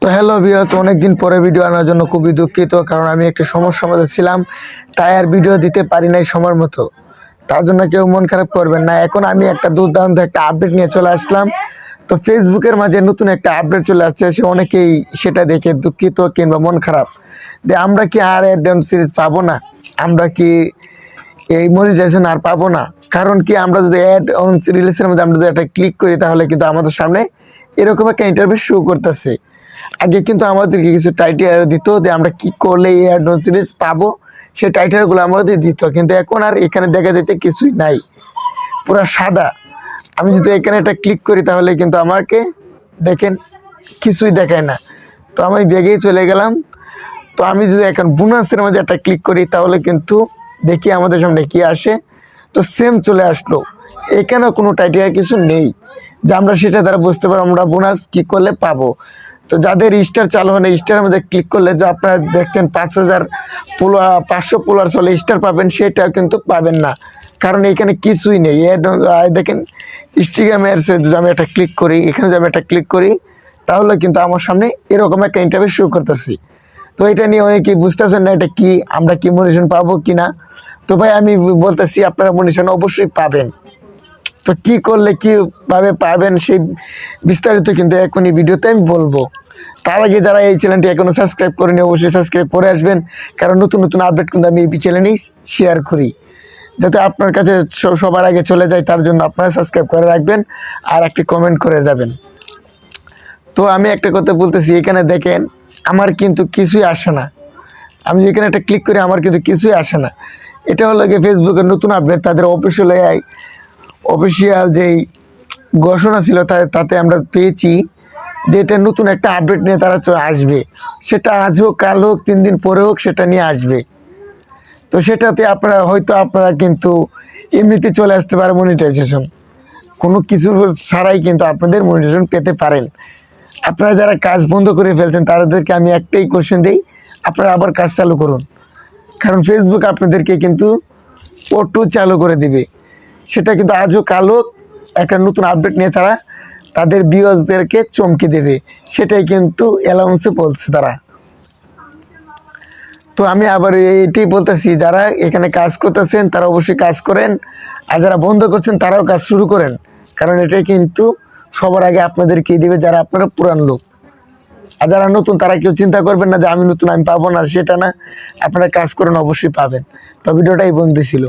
তো hello viewers অনেকদিন পরে ভিডিও আনার জন্য খুবই দুঃখিত, কারণ আমি একটি সমস্যার মধ্যে ছিলাম, তাই আর ভিডিও দিতে পারি নাই সময় মতো। তার জন্য কেউ মন খারাপ করবেন না। এখন আমি একটা দুর্দান্ত একটা আপডেট নিয়ে চলে আসলাম। তো ফেসবুকের মাঝে নতুন একটা আপডেট চলে আসছে, সে অনেকেই সেটা দেখে দুঃখিত কিংবা মন খারাপ। যে আমরা কি আর অ্যাডাম সিরিজ পাবো না? আমরা কি এই মনিটাইজেশন আর পাবো না? কারণ কি, আমরা যদি অ্যাড অন রিলিজের মধ্যে আমরা যদি একটা ক্লিক করি, তাহলে কিন্তু আমাদের সামনে এরকম একটা ইন্টারভিউ শো করতেছে। আগে কিন্তু আমাদেরকে কিছু টাইটেল দিত যে আমরা কি করলে এই অ্যাড অন সিরিজ পাবো। সেই টাইটেলগুলো আমাদের দিত, কিন্তু এখন আর এখানে দেখা যেতে কিছুই নাই। পুরো সাদা। আমি যদি এখানে একটা ক্লিক করি তাহলে কিন্তু আমাকে দেখেন কিছুই দেখায় না। তো আমি বেগেই চলে গেলাম। তো আমি যদি এখন বোনাসের মধ্যে একটা ক্লিক করি তাহলে কিন্তু দেখি আমাদের সামনে কি আসে। তো সেম চলে আসলো। এখানেও কোনো টাইটেল কিছু নেই। যে আমরা সেটা দ্বারা বুঝতে পারব আমরা বোনাস কি করলে পাবো। তো যাদের স্টার চালু হয় না স্টারের মধ্যে ক্লিক করলে যে আপনারা দেখতেন পাঁচ হাজার পোলো পাঁচশো পোলার চলে স্টার পাবেন, সেটাও কিন্তু পাবেন না। কারণ এখানে কিছুই নেই। দেখেন ইনস্টাগ্রামের আমি একটা ক্লিক করি, এখানে যদি আমি একটা ক্লিক করি, তাহলে কিন্তু আমার সামনে এরকম একটা ইন্টারভিউ শুরু করতেছি। তো এটা নিয়ে অনেকেই বুঝতেছেন না এটা কি, আমরা কি মনিশন পাবো কি না তো ভাই, আমি বলতেছি আপনারা মনিশন অবশ্যই পাবেন। তো কি করলে কীভাবে পাবেন সেই বিস্তারিত কিন্তু এখনই ভিডিওতে আমি বলব। তার আগে যারা এই চ্যানেলটি এখনও সাবস্ক্রাইব করেনি, অবশ্যই সাবস্ক্রাইব করে আসবেন। কারণ নতুন নতুন আপডেট কিন্তু আমি এই চ্যানেলেই শেয়ার করি। যাতে আপনার কাছে সবার আগে চলে যায়, তার জন্য আপনারা সাবস্ক্রাইব করে রাখবেন আর একটি কমেন্ট করে যাবেন। তো আমি একটা কথা বলতেছি, এখানে দেখেন আমার কিন্তু কিছুই আসে না। আমি যেখানে একটা ক্লিক করি, আমার কিন্তু কিছুই আসে না। এটা হলো গিয়ে ফেসবুকের নতুন আপডেট তাদের অফিসিয়াল এআই অফিসিয়াল যেই ঘোষণা ছিল তাতে আমরা পেয়েছি যে এটা নতুন একটা আপডেট নিয়ে তারা আসবে। সেটা আজ হোক, কাল হোক, তিন দিন পরে হোক, সেটা নিয়ে আসবে। তো সেটাতে আপনারা, হয়তো আপনারা কিন্তু এমনিতে চলে আসতে পারে মনিটাইজেশন কোনো কিছু ছাড়াই কিন্তু আপনাদের মনিটাইজেশন পেতে পারেন। আপনারা যারা কাজ বন্ধ করে ফেলছেন, তাদেরকে আমি একটাই কোশ্চেন দিই, আপনারা আবার কাজ চালু করুন। কারণ ফেসবুক আপনাদেরকে কিন্তু অটো চালু করে দিবে। সেটা কিন্তু আজও কালো, একটা নতুন আপডেট নিয়ে তারা তাদের বিওজদেরকে চমকে দেবে। সেটাই কিন্তু অ্যালাউন্সে বলছে তারা। তো আমি আবার এইটাই বলতেছি, যারা এখানে কাজ করতেছেন, তারা অবশ্যই কাজ করেন। আর যারা বন্ধ করছেন, তারাও কাজ শুরু করেন। কারণ এটাই কিন্তু সবার আগে আপনাদেরকেই দেবে যারা আপনারা পুরান লোক। আর যারা নতুন, তারা কেউ চিন্তা করবেন না যে আমি নতুন, আমি পাবো না, সেটা না। আপনারা কাজ করেন, অবশ্যই পাবেন। তো ভিডিওটাই বন্ধু ছিল।